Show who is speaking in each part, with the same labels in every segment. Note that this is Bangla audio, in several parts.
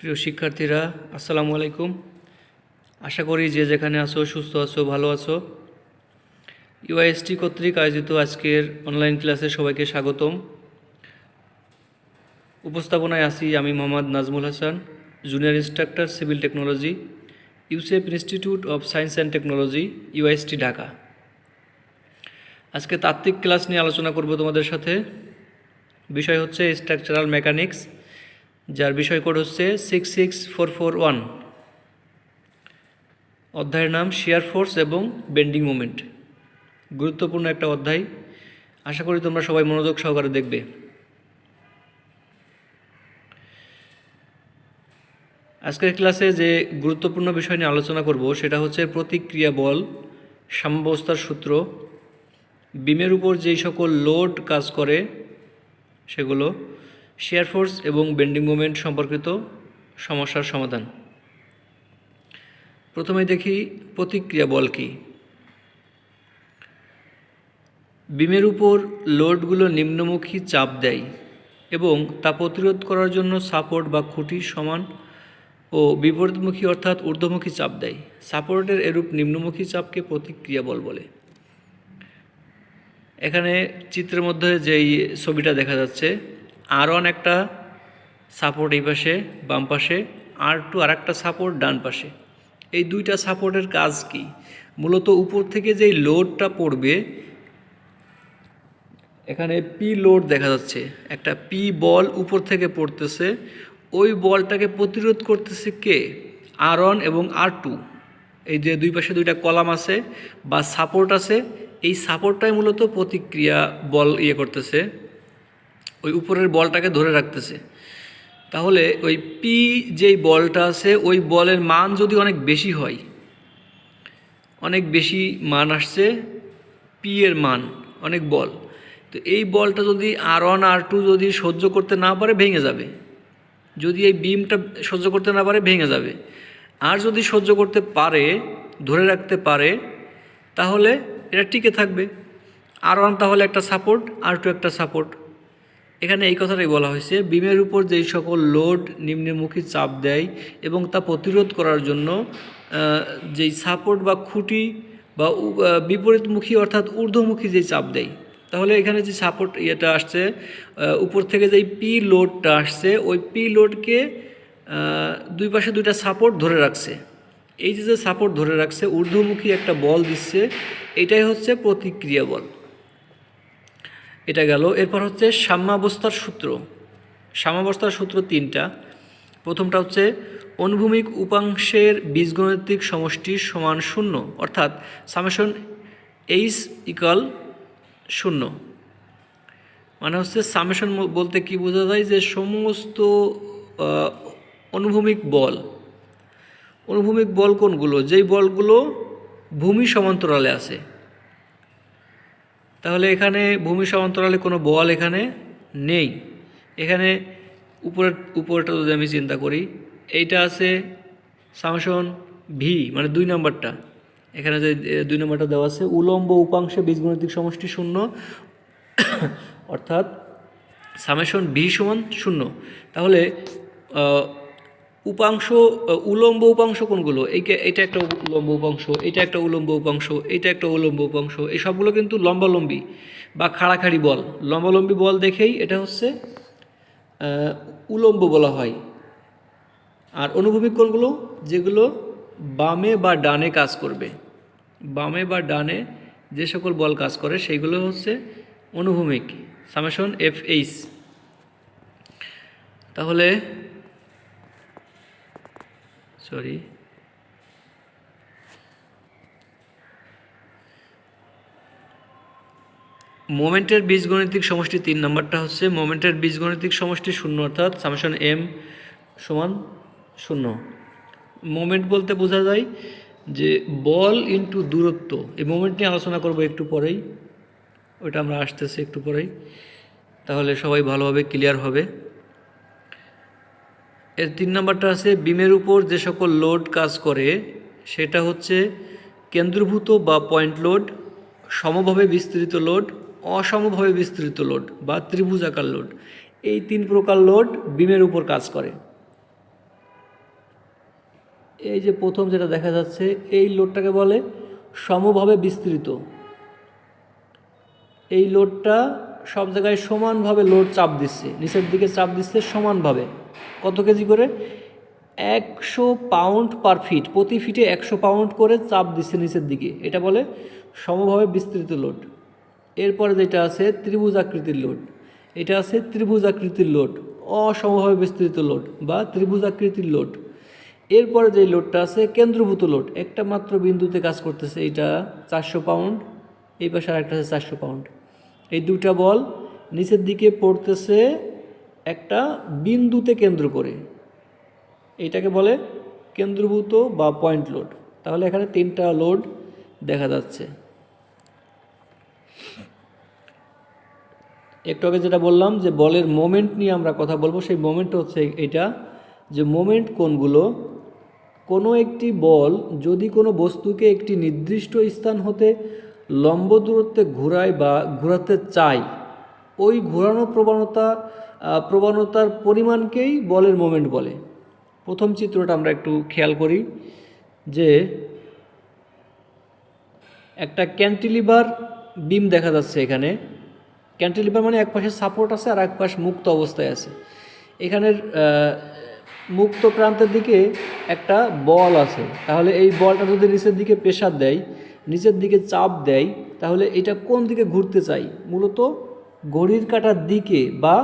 Speaker 1: প্রিয় শিক্ষার্থীরা, আসসালামু আলাইকুম। আশা করি যে যেখানে আছো, সুস্থ আছো, ভালো আছো। ইউআইএসটি কর্তৃক আয়োজিত আজকের অনলাইন ক্লাসে সবাইকে স্বাগতম। উপস্থাপনায় আছি আমি Mohammad Nazmul Hasan junior instructor civil technology Yusuf institute of science and technology UIST Dhaka আজকে তাত্ত্বিক ক্লাস নিয়ে আলোচনা করব তোমাদের সাথে। বিষয় হচ্ছে স্ট্রাকচারাল মেকানিক্স যার বিষয় কোড হচ্ছে six six four four one অধ্যায়ের নাম শেয়ার ফোর্স এবং বেন্ডিং মোমেন্ট গুরুত্বপূর্ণ একটা অধ্যায়। আশা করি তোমরা সবাই মনোযোগ সহকারে দেখবে। আজকের ক্লাসে যে গুরুত্বপূর্ণ বিষয় নিয়ে আলোচনা করব, সেটা হচ্ছে প্রতিক্রিয়া বল, সাম্যাবস্থার সূত্র, বিমের উপর যেই সকল লোড কাজ করে, সেগুলো শেয়ার ফোর্স এবং বেন্ডিং মোমেন্ট সম্পর্কিত সমস্যার সমাধান। প্রথমে দেখি প্রতিক্রিয়া বল কি। বিমের উপর লোডগুলো নিম্নমুখী চাপ দেয় এবং তা প্রতিরোধ করার জন্য সাপোর্ট বা খুঁটি সমান ও বিপরীতমুখী অর্থাৎ ঊর্ধ্বমুখী চাপ দেয়। সাপোর্টের এরূপ নিম্নমুখী চাপকে প্রতিক্রিয়া বল বলে। এখানে চিত্রের মধ্যে যেই ছবিটা দেখা যাচ্ছে আর ওয়ান একটা সাপোর্ট এই পাশে, বাম পাশে, আর টু আর একটা সাপোর্ট ডান পাশে। এই দুইটা সাপোর্টের কাজ কি? মূলত উপর থেকে যেই লোডটা পড়বে, এখানে পি লোড দেখা যাচ্ছে। একটা পি বল উপর থেকে পড়তেছে। ওই বলটাকে প্রতিরোধ করতেছে কে? আর ওয়ান এবং আর টু এই যে দুই পাশে দুইটা কলাম আছে বা সাপোর্ট আছে, এই সাপোর্টটাই মূলত প্রতিক্রিয়া বল ইয়ে করতেছে। ওই উপরের বলটাকে ধরে রাখতেছে। তাহলে ওই পি যেই বলটা আছে, ওই বলের মান যদি অনেক বেশি হয়, অনেক বেশি মান আসছে পি এর মান, অনেক বল। তো এই বলটা যদি আর ওয়ান আর টু যদি সহ্য করতে না পারে, ভেঙে যাবে। যদি এই বিমটা সহ্য করতে না পারে, ভেঙে যাবে। আর যদি সহ্য করতে পারে, ধরে রাখতে পারে, তাহলে এটা টিকে থাকবে। আর ওয়ান তাহলে একটা সাপোর্ট আর টু একটা সাপোর্ট এখানে এই কথাটাই বলা হয়েছে, বিমের উপর যেই সকল লোড নিম্নমুখী চাপ দেয় এবং তা প্রতিরোধ করার জন্য যেই সাপোর্ট বা খুঁটি বা বিপরীতমুখী অর্থাৎ ঊর্ধ্বমুখী যেই চাপ দেয়। তাহলে এখানে যে সাপোর্ট ইয়েটা আসছে উপর থেকে যেই পি লোডটা আসছে, ওই পি লোডকে দুই পাশে দুইটা সাপোর্ট ধরে রাখছে। এই যে যে সাপোর্ট ধরে রাখছে, ঊর্ধ্বমুখী একটা বল দিচ্ছে, এটাই হচ্ছে প্রতিক্রিয়া বল। এটা গেল। এরপর হচ্ছে সাম্যাবস্থার সূত্র। সাম্যাবস্থার সূত্র তিনটা। প্রথমটা হচ্ছে, অনুভূমিক উপাংশের বীজগণিতিক সমষ্টি সমান শূন্য, অর্থাৎ সামেশন এইচ ইকাল শূন্য। মানে হচ্ছে সামেশন বলতে কি বোঝা যায় যে সমস্ত অনুভূমিক বল অনুভূমিক বল কোনগুলো? যেই বলগুলো ভূমি সমান্তরালে আছে। তাহলে এখানে ভূমি সমান্তরালে কোনো বল এখানে নেই। এখানে উপরের উপরটা যদি আমি চিন্তা করি, এইটা আছে সামসন ভি মানে দুই নম্বরটা। এখানে যে দুই নম্বরটা দেওয়া আছে, উলম্ব উপাংশে বীজগণিতিক সমষ্টি শূন্য, অর্থাৎ সামেশন ভি সমান শূন্য। তাহলে উপাংশ উলম্ব উপাংশ কোনগুলো? এই এটা একটা উলম্ব উপাংশ এটা একটা উলম্ব উপাংশ এটা একটা উলম্ব উপাংশ, এই সবগুলো কিন্তু লম্বালম্বী বা খাড়াখাড়ি বল। লম্বালম্বী বল দেখেই এটা হচ্ছে উলম্ব বলা হয়। আর অনুভূমিক কোনগুলো যেগুলো বামে বা ডানে কাজ করবে। বামে বা ডানে যে সকল বল কাজ করে, সেইগুলো হচ্ছে অনুভূমিক। Summation F H. তাহলে সরি মোমেন্টের বীজগণিতিক সমষ্টি তিন নম্বরটা হচ্ছে মোমেন্টের বীজগণিতিক সমষ্টি শূন্য, অর্থাৎ সামেশন এম সমান শূন্য। মোমেন্ট বলতে বোঝা যায় যে বল ইন্টু দূরত্ব। এই মোমেন্ট নিয়ে আলোচনা করব একটু পরেই। ওইটা আমরা আসতেছি একটু পরেই। তাহলে সবাই ভালোভাবে ক্লিয়ার হবে। এর তিন নম্বরটা আছে, বিমের উপর যে সকল লোড কাজ করে, সেটা হচ্ছে কেন্দ্রভূত বা পয়েন্ট লোড সমভাবে বিস্তৃত লোড অসমভাবে বিস্তৃত লোড বা ত্রিভুজাকার লোড এই তিন প্রকার লোড বিমের উপর কাজ করে। এই যে প্রথম যেটা দেখা যাচ্ছে, এই লোডটাকে বলে সমভাবে বিস্তৃত। এই লোডটা সব জায়গায় সমানভাবে লোড চাপ দিচ্ছে, নিচের দিকে চাপ দিচ্ছে সমানভাবে। কত কেজি করে? একশো পাউন্ড পার ফিট প্রতি ফিটে একশো পাউন্ড করে চাপ দিচ্ছে নিচের দিকে। এটা বলে সমভাবে বিস্তৃত লোড। এরপরে যেটা আছে, ত্রিভুজ আকৃতির লোড। এটা আছে ত্রিভুজ আকৃতির লোড, অসমভাবে বিস্তৃত লোড বা ত্রিভুজ আকৃতির লোড। এরপরে যে লোডটা আছে, কেন্দ্রভূত লোড। একটা মাত্র বিন্দুতে কাজ করতেছে এটা চারশো পাউন্ড, এই পাশে আরেকটা আছে চারশো পাউন্ড। এই দুটা বল নিচের দিকে পড়তেছে একটা বিন্দুতে কেন্দ্র করে। এইটাকে বলে কেন্দ্রভূত বা পয়েন্ট লোড তাহলে এখানে তিনটা লোড দেখা যাচ্ছে। একটু আগে যেটা বললাম যে বলের মোমেন্ট নিয়ে আমরা কথা বলব, সেই মোমেন্ট হচ্ছে এটা যে মোমেন্ট কোনগুলো কোনো একটি বল যদি কোনো বস্তুকে একটি নির্দিষ্ট স্থান হতে লম্ব দূরত্বে ঘোরায় বা ঘোরাতে চায় ওই ঘোরানো প্রবণতা প্রবণতার পরিমাণকেই বলের মোমেন্ট বলে। প্রথম চিত্রটা আমরা একটু খেয়াল করি যে একটা ক্যান্টিলিভার বিম দেখা যাচ্ছে এখানে। ক্যান্টিলিভার মানে এক পাশে সাপোর্ট আছে আর এক পাশ মুক্ত অবস্থায় আছে। এখানের মুক্ত প্রান্তের দিকে একটা বল আছে। তাহলে এই বলটা যদি নিচের দিকে প্রেশার দেয়, নিচের দিকে চাপ দেয়, তাহলে এটা কোন দিকে ঘুরতে চাই? মূলত ঘড়ির কাটার দিকে বা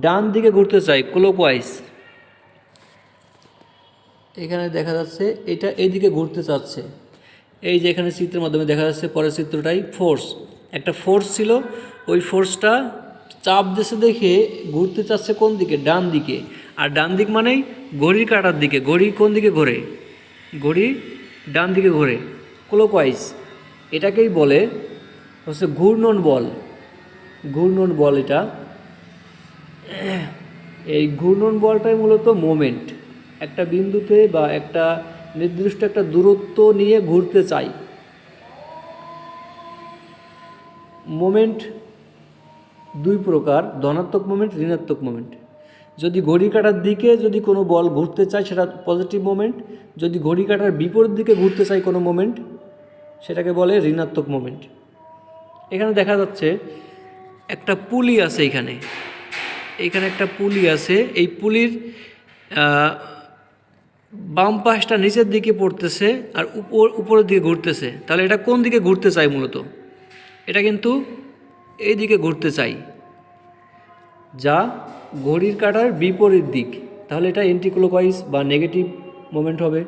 Speaker 1: ডান দিকে ঘুরতে চাই ক্লোকওয়াইজ এখানে দেখা যাচ্ছে এটা এইদিকে ঘুরতে চাচ্ছে। এই যে এখানে চিত্রের মাধ্যমে দেখা যাচ্ছে, পরের চিত্রটাই ফোর্স একটা ফোর্স ছিল, ওই ফোর্সটা চাপ দেশে দেখে ঘুরতে চাচ্ছে কোন দিকে? ডান দিকে। আর ডান দিক মানেই ঘড়ির কাটার দিকে। ঘড়ি কোন দিকে ঘোরে? ঘড়ি ডান দিকে ঘোরে। ক্লোকওয়াইজ এটাকেই বলে হচ্ছে ঘূর্ণন বল। ঘূর্ণন বল এটা। এই ঘূর্ণন বলটাই মূলত মোমেন্ট একটা বিন্দুতে বা একটা নির্দিষ্ট একটা দূরত্ব নিয়ে ঘুরতে চাই। মোমেন্ট দুই প্রকার, ধনাত্মক মোমেন্ট ঋণাত্মক মোমেন্ট যদি ঘড়ি কাটার দিকে যদি কোনো বল ঘুরতে চায়, সেটা পজিটিভ মোমেন্ট যদি ঘড়ি কাটার বিপরীত দিকে ঘুরতে চায় কোনো মোমেন্ট সেটাকে বলে ঋণাত্মক মোমেন্ট এখানে দেখা যাচ্ছে একটা পুলি আছে এখানে। এখানে একটা পুলি আছে। এই পুলির বাম পাশটা নিচের দিকে পড়তেছে আর উপর, উপরের দিকে ঘুরতেছে। তাহলে এটা কোন দিকে ঘুরতে চাই মূলত? এটা কিন্তু এই দিকে ঘুরতে চাই। যা ঘড়ির কাটার বিপরীত দিক। তাহলে এটা এন্টিক্লোকওয়াইজ বা নেগেটিভ মোমেন্ট হবে।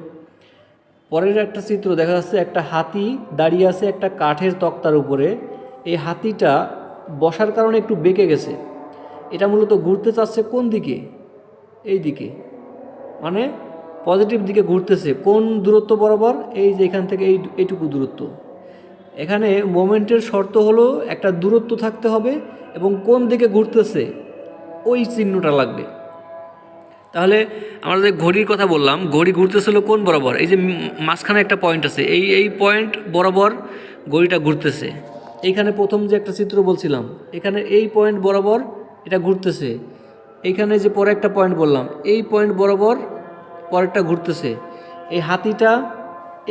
Speaker 1: পরের একটা চিত্র দেখা যাচ্ছে, একটা হাতি দাঁড়িয়ে আছে একটা কাঠের তক্তার উপরে। এই হাতিটা বসার কারণে একটু বেঁকে গেছে। এটা মূলত ঘুরতে চাচ্ছে কোন দিকে? এই দিকে। মানে পজিটিভ দিকে ঘুরতেছে। কোন দূরত্ব বরাবর? এই যে এখান থেকে এই এইটুকু দূরত্ব। এখানে মোমেন্টের শর্ত হলো একটা দূরত্ব থাকতে হবে এবং কোন দিকে ঘুরতেছে ওই চিহ্নটা লাগবে। তাহলে আমরা যে ঘড়ির কথা বললাম, ঘড়ি ঘুরতেছিল কোন বরাবর? এই যে মাঝখানে একটা পয়েন্ট আছে। এই এই পয়েন্ট বরাবর ঘড়িটা ঘুরতেছে। এইখানে প্রথম যে একটা চিত্র বলছিলাম, এখানে এই পয়েন্ট বরাবর এটা ঘুরতেছে। এইখানে যে পরে একটা পয়েন্ট বললাম, এই পয়েন্ট বরাবর পরেরটা ঘুরতেছে। এই হাতিটা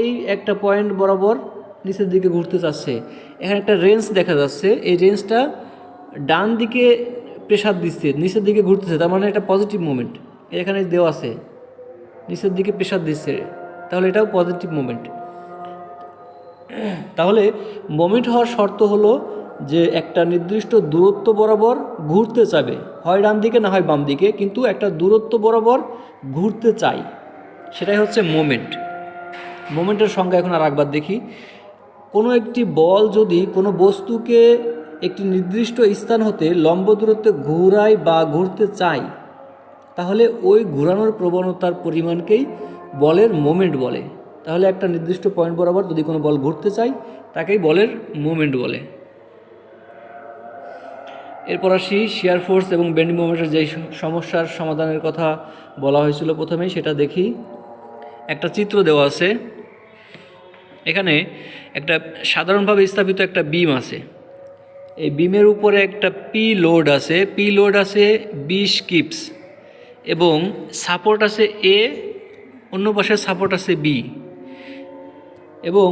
Speaker 1: এই একটা পয়েন্ট বরাবর নিচের দিকে ঘুরতে চাচ্ছে এখানে একটা রেঞ্জ দেখা যাচ্ছে। এই রেঞ্জটা ডান দিকে প্রেশার দিচ্ছে, নিচের দিকে ঘুরতেছে। তার মানে এটা পজিটিভ মুভমেন্ট এখানে দেওয়া আছে। নিচের দিকে প্রেশার দিচ্ছে। তাহলে এটাও পজিটিভ মুভমেন্ট তাহলে মোমেন্ট হওয়ার শর্ত হলো যে একটা নির্দিষ্ট দূরত্ব বরাবর ঘুরতে চাবে। হয় ডান দিকে না হয় বাম দিকে, কিন্তু একটা দূরত্ব বরাবর ঘুরতে চাই। সেটাই হচ্ছে মোমেন্ট মোমেন্টের সংজ্ঞা এখন আর একবার দেখি। কোনো একটি বল যদি কোনো বস্তুকে একটি নির্দিষ্ট স্থান হতে লম্ব দূরত্বে ঘুরায় বা ঘুরতে চাই তাহলে ওই ঘোরানোর প্রবণতার পরিমাণকেই বলের মোমেন্ট বলে। তাহলে একটা নির্দিষ্ট পয়েন্ট বরাবর যদি কোনো বল ঘুরতে চাই তাকেই বলের মোমেন্ট বলে। এরপর আসি শিয়ার ফোর্স এবং বেন্ডিং মোমেন্টের যেই সমস্যার সমাধানের কথা বলা হয়েছিল প্রথমেই, সেটা দেখি। একটা চিত্র দেওয়া আছে। এখানে একটা সাধারণভাবে স্থাপিত একটা বিম আছে। এই বিমের উপরে একটা পি লোড আছে। পি লোড আছে বিশ কিপস এবং সাপোর্ট আছে এ অন্য পাশে সাপোর্ট আছে বি এবং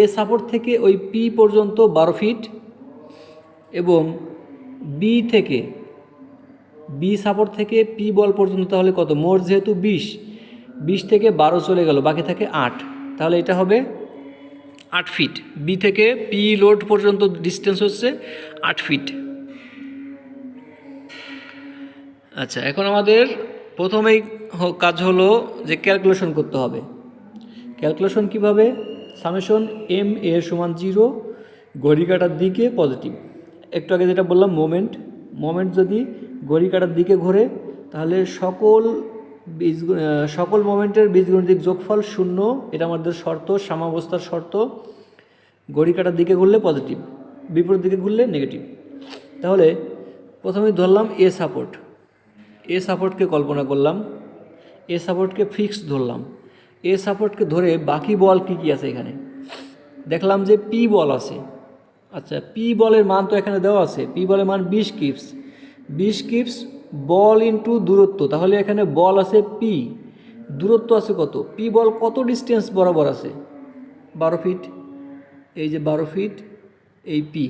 Speaker 1: এ সাপোর্ট থেকে ওই পি পর্যন্ত বারো ফিট এবং বি থেকে বি সাপোর্ট থেকে পি বল পর্যন্ত তাহলে কত? মোট যেহেতু বিশ বিশ থেকে বারো চলে গেল, বাকি থাকে আট। তাহলে এটা হবে আট ফিট। বি থেকে পি লোড পর্যন্ত ডিস্টেন্স হচ্ছে আট ফিট। আচ্ছা এখন আমাদের প্রথমেই কাজ হলো যে ক্যালকুলেশন করতে হবে। ক্যালকুলেশন কীভাবে? সামেশন এম এ সমান জিরো ঘড়ি কাটার দিকে পজিটিভ। একটু আগে যেটা বললাম, মোমেন্ট। মোমেন্ট যদি ঘড়ি কাটার দিকে ঘোরে, তাহলে সকল বীজ সকল মোমেন্টের বীজগণিতিক যোগফল শূন্য। এটা আমাদের শর্ত, সামাবস্থার শর্ত। ঘড়ি কাটার দিকে ঘুরলে পজিটিভ, বিপরীত দিকে ঘুরলে নেগেটিভ। তাহলে প্রথমে ধরলাম এ সাপোর্ট। এ সাপোর্টকে কল্পনা করলাম। এ সাপোর্টকে ফিক্স ধরলাম। এ সাপোর্টকে ধরে বাকি বল কী কী আছে এখানে? দেখলাম যে পি বল আছে। আচ্ছা পি বলের মান তো এখানে দেওয়া আছে। পি বলের মান বিশ কিপস। বিশ কিপস বল ইনটু দূরত্ব। তাহলে এখানে বল আছে পি দূরত্ব আছে কত? পি বল কত ডিস্টেন্স বরাবর আছে? বারো ফিট এই যে বারো ফিট এই পি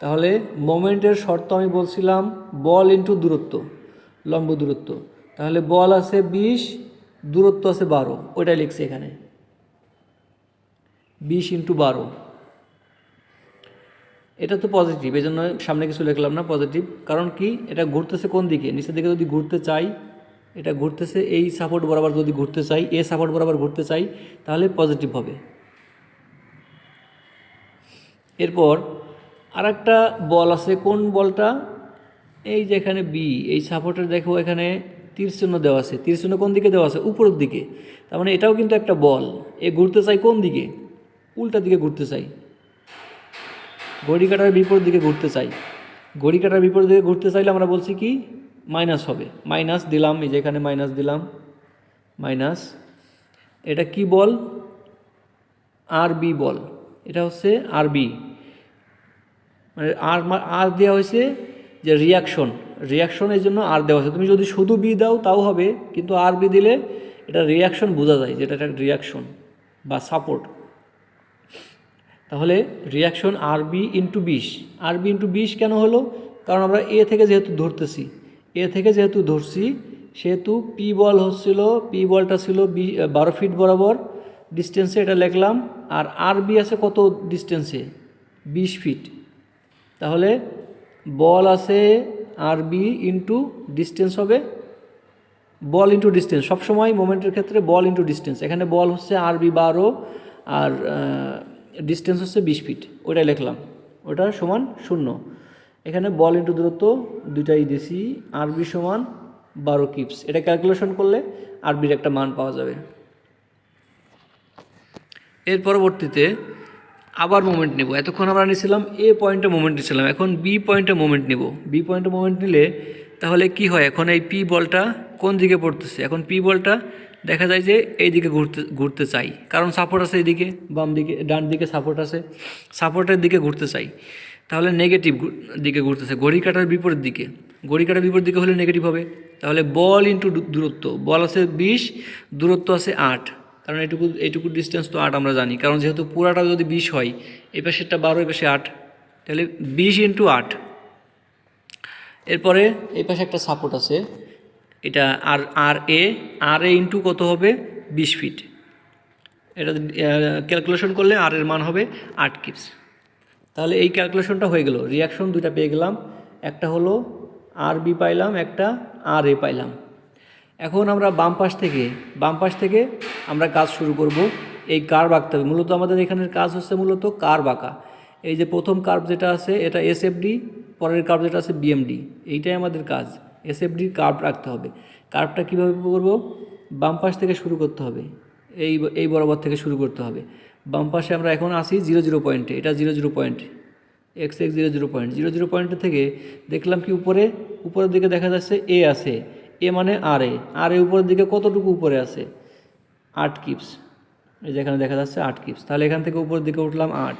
Speaker 1: তাহলে মোমেন্টের শর্ত আমি বলছিলাম বল ইনটু দূরত্ব, লম্ব দূরত্ব। তাহলে বল আছে বিশ দূরত্ব আছে বারো, ওইটাই লিখছি এখানে। বিশ ইন্টু বারো। এটা তো পজিটিভ এই জন্য সামনে কিছু লিখলাম না পজিটিভ কারণ কি? এটা ঘুরতেছে কোন দিকে? নিচের দিকে যদি ঘুরতে চাই, এটা ঘুরতেছে এই সাপোর্ট বরাবর যদি ঘুরতে চাই, এ সাপোর্ট বরাবর ঘুরতে চাই, তাহলে পজিটিভ হবে। এরপর আর বল আছে, কোন বলটা? এই যে এখানে বি এই সাপোর্টের দেখো এখানে তীরচিহ্ন দেওয়া আছে। তীরচিহ্ন কোন দিকে দেওয়া আছে? উপরের দিকে। তার মানে এটাও কিন্তু একটা বল। এ ঘুরতে চাই কোন দিকে? উল্টা দিকে ঘুরতে চাই। ঘড়ি কাটার বিপরীত দিকে ঘুরতে চাই। ঘড়ি কাটার বিপরীত দিকে ঘুরতে চাইলে আমরা বলছি কি? মাইনাস হবে। মাইনাস দিলাম, এই যে এখানে মাইনাস দিলাম। মাইনাস। এটা কি বল? আর বি বল। এটা হচ্ছে আর বি। মানে আর আর দেওয়া হয়েছে যে রিয়াকশন রিয়াকশনের জন্য আর দেওয়া হয়েছে তুমি যদি শুধু বি দাও, তাও হবে, কিন্তু আর বি দিলে এটা রিয়াকশন বোঝা যায় যেটা একটা রিয়াকশন বা সাপোর্ট তাহলে রিয়াকশন আর বি ইন্টু বিশ আর বি ইন্টু বিশ কেন হলো? কারণ আমরা এ থেকে যেহেতু ধরতেছি এ থেকে যেহেতু ধরছি, সেহেতু পি বল হচ্ছিল পি বলটা ছিল বি, বারো ফিট বরাবর। ডিস্টেন্সে এটা লিখলাম, আর আর বি আছে কত ডিস্টেন্সে বিশ ফিট তাহলে বল আছে আর বি ইন্টু ডিস্টেন্স হবে বল ইন্টু ডিস্টেন্স সবসময় মোমেন্টের ক্ষেত্রে বল ইন্টু ডিস্টেন্স এখানে বল হচ্ছে আর বি বারো আর ডিস্টেন্স হচ্ছে বিশ ফিট ওইটাই লিখলাম, ওটা সমান শূন্য, এখানে বল ইন্টু দূরত্ব দুইটাই দিছি আর বি সমান বারো কিপস এটা ক্যালকুলেশন করলে আর বির একটা মান পাওয়া যাবে। এর পরবর্তীতে আবার মোমেন্ট নেব। এতক্ষণ আমরা নিয়েছিলাম এ পয়েন্টে মোমেন্ট নিয়েছিলাম এখন বি পয়েন্টে মোমেন্ট নেব। বি পয়েন্টে মোমেন্ট নিলে তাহলে কি হয়? এখন এই পি বলটা কোন দিকে পড়তেছে? এখন পি বলটা দেখা যায় যে এই দিকে ঘুরতে ঘুরতে চাই। কারণ সাপোর্ট আছে এইদিকে, বাম দিকে, ডান দিকে সাপোর্ট আছে। সাপোর্টের দিকে ঘুরতে চাই। তাহলে নেগেটিভ দিকে ঘুরতেছে। ঘড়ি কাটার বিপরীত দিকে। ঘড়ি কাটার বিপরীত দিকে হলে নেগেটিভ হবে। তাহলে বল ইন্টু দূরত্ব। বল আছে বিশ, দূরত্ব আছে আট। কারণ এটুকু এইটুকু ডিস্টেন্স তো আট আমরা জানি। কারণ যেহেতু পুরাটা যদি বিশ হয়, এই পাশেরটা বারো, এই পাশে আট, তাহলে বিশ ইন্টু আট। এরপরে এই পাশে একটা সাপোর্ট আছে। এটা আর আর এ আর এ ইন্টু কত হবে? বিশ ফিট এটা ক্যালকুলেশন করলে আর এর মান হবে আট কিপস তাহলে এই ক্যালকুলেশনটা হয়ে গেল। রিয়াকশন দুইটা পেয়ে গেলাম। একটা হলো আর বি পাইলাম, একটা আর এ পাইলাম। এখন আমরা বাম পাশ থেকে, বাম পাশ থেকে আমরা কাজ শুরু করব। এই কার্ভ আঁকতে হবে। মূলত আমাদের এখানের কাজ হচ্ছে মূলত কার্ভ আঁকা। এই যে প্রথম কার্ভ যেটা আছে, এটা এসএফডি পরের কার্ভ যেটা আছে বিএমডি এইটাই আমাদের কাজ। এসএফডির কার্ভ রাখতে হবে। কার্ভটা কীভাবে করব? বাম পাশ থেকে শুরু করতে হবে। এই এই বরাবর থেকে শুরু করতে হবে। বাম পাশে আমরা এখন আসি জিরো জিরো পয়েন্টে। এটা zero zero point. X X zero zero point. Zero zero point থেকে দেখলাম কি উপরে, উপরের দিকে দেখা যাচ্ছে এ আছে। এ মানে আর। এ আর এ উপরের দিকে কতটুকু উপরে আছে? আট কিপস। এই যেখানে দেখা যাচ্ছে আট কিপস। তাহলে এখান থেকে উপরের দিকে উঠলাম আট।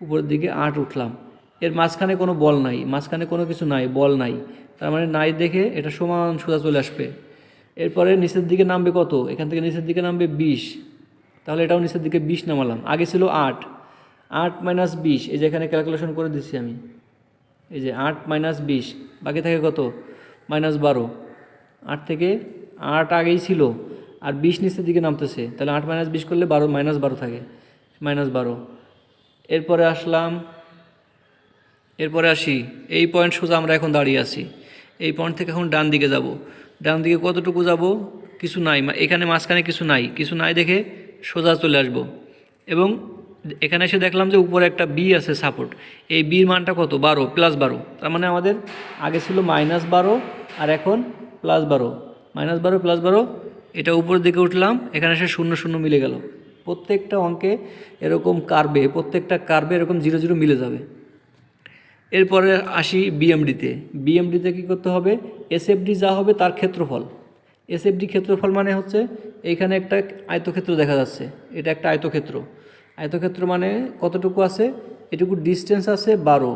Speaker 1: উপরের দিকে আট উঠলাম। এর মাঝখানে কোনো বল নাই। মাঝখানে কোনো কিছু নাই, বল নাই। তার মানে নাই দেখে এটা সমান সোজা চলে আসবে। এরপরে নিচের দিকে নামবে কত? এখান থেকে নিচের দিকে নামবে বিশ। তাহলে এটাও নিচের দিকে বিশ নামালাম। আগে ছিল আট। আট মাইনাস বিশ। এই যে এখানে ক্যালকুলেশন করে দিচ্ছি আমি। এই যে আট মাইনাস বিশ। বাকি থাকে কত? মাইনাস বারো। আট থেকে আট আগেই ছিল। আর বিশ নিচের দিকে নামতেছে। তাহলে আট মাইনাস বিশ করলে বারো মাইনাস বারো থাকে। মাইনাস বারো। এরপরে আসলাম, এরপরে আসি। এই পয়েন্ট সোজা আমরা এখন দাঁড়িয়ে আছি। এই পয়েন্ট থেকে এখন ডান দিকে যাব। ডান দিকে কতটুকু যাব? কিছু নাই। এখানে মাঝখানে কিছু নাই। কিছু নাই দেখে সোজা চলে আসব। এবং এখানে এসে দেখলাম যে উপরে একটা বি আছে সাপোর্ট এই বির মানটা কত? বারো প্লাস বারো। তার মানে আমাদের আগে ছিল মাইনাস বারো, আর এখন প্লাস বারো মাইনাস বারো প্লাস বারো, এটা উপরের দিকে উঠলাম, এখানে এসে শূন্য শূন্য মিলে গেল। প্রত্যেকটা অঙ্কে এরকম কারবে প্রত্যেকটা কার্বে এরকম জিরো জিরো মিলে যাবে। এরপরে আসি বিএমডিতে বিএমডিতে কী করতে হবে? এসএফডি যা হবে তার ক্ষেত্রফল। এসএফডি ক্ষেত্রফল মানে হচ্ছে এইখানে একটা আয়তক্ষেত্র দেখা যাচ্ছে। এটা একটা আয়তক্ষেত্র। আয়তক্ষেত্র মানে কতটুকু আছে? এটুকু ডিস্টেন্স আছে বারো।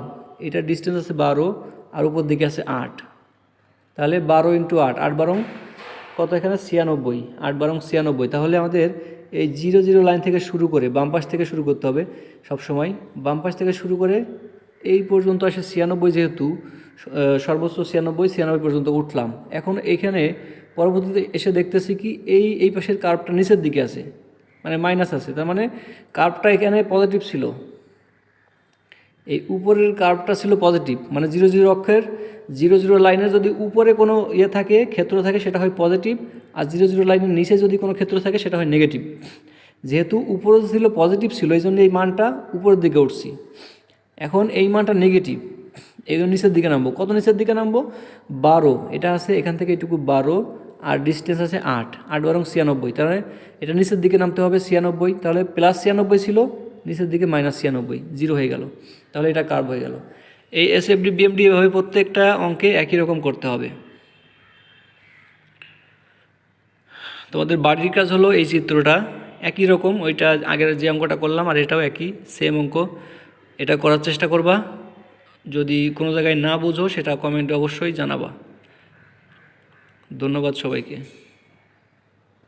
Speaker 1: এটা ডিস্টেন্স আছে বারো, আর উপর দিকে আছে আট। তাহলে বারো ইন্টু আট আট বারং কত এখানে? ছিয়ানব্বই, আট বারং ছিয়ানব্বই। তাহলে আমাদের এই জিরো জিরো লাইন থেকে শুরু করে বাম পাশ থেকে শুরু করতে হবে সব সময় থেকে শুরু করে এই পর্যন্ত আসে ছিয়ানব্বই যেহেতু সর্বোচ্চ ছিয়ানব্বই ছিয়ানব্বই পর্যন্ত উঠলাম। এখন এইখানে পরবর্তীতে এসে দেখতেছি কি এই এই পাশের কার্ভটা নিচের দিকে আছে মানে মাইনাস আছে। তার মানে কার্ভটা এখানে পজিটিভ ছিল। এই উপরের কার্ভটা ছিল পজিটিভ মানে জিরো জিরো অক্ষের জিরো জিরো লাইনের যদি উপরে কোনো ইয়ে থাকে, ক্ষেত্র থাকে, সেটা হয় পজিটিভ আর জিরো জিরো লাইনের নিচে যদি কোনো ক্ষেত্র থাকে, সেটা হয় নেগেটিভ যেহেতু উপরে ছিল পজিটিভ ছিল এই জন্য এই মানটা উপরের দিকে উঠছি। এখন এই মানটা নেগেটিভ এই জন্য নিচের দিকে নামবো। কত নিচের দিকে নামবো? বারো। এটা আছে এখান থেকে এটুকু বারো, আর ডিস্টেন্স আছে আট। আট বরং ছিয়ানব্বই। তাহলে এটা নিচের দিকে নামতে হবে ছিয়ানব্বই। তাহলে প্লাস ছিয়ানব্বই ছিল নিচের দিকে মাইনাস ছিয়ানব্বই জিরো হয়ে গেল। তাহলে এটা কার্ভ হয়ে গেল। এই এস এফ ডি বিএমডি এভাবে প্রত্যেকটা অঙ্কে একই রকম করতে হবে। তোমাদের বাড়ির কাজ হলো এই চিত্রটা। একই রকম, ওইটা আগের যে অঙ্কটা করলাম, আর এটাও একই সেম অঙ্ক। এটা করার চেষ্টা করবা। যদি কোনো জায়গায় না বুঝো, সেটা কমেন্টে অবশ্যই জানাবা। ধন্যবাদ সবাইকে।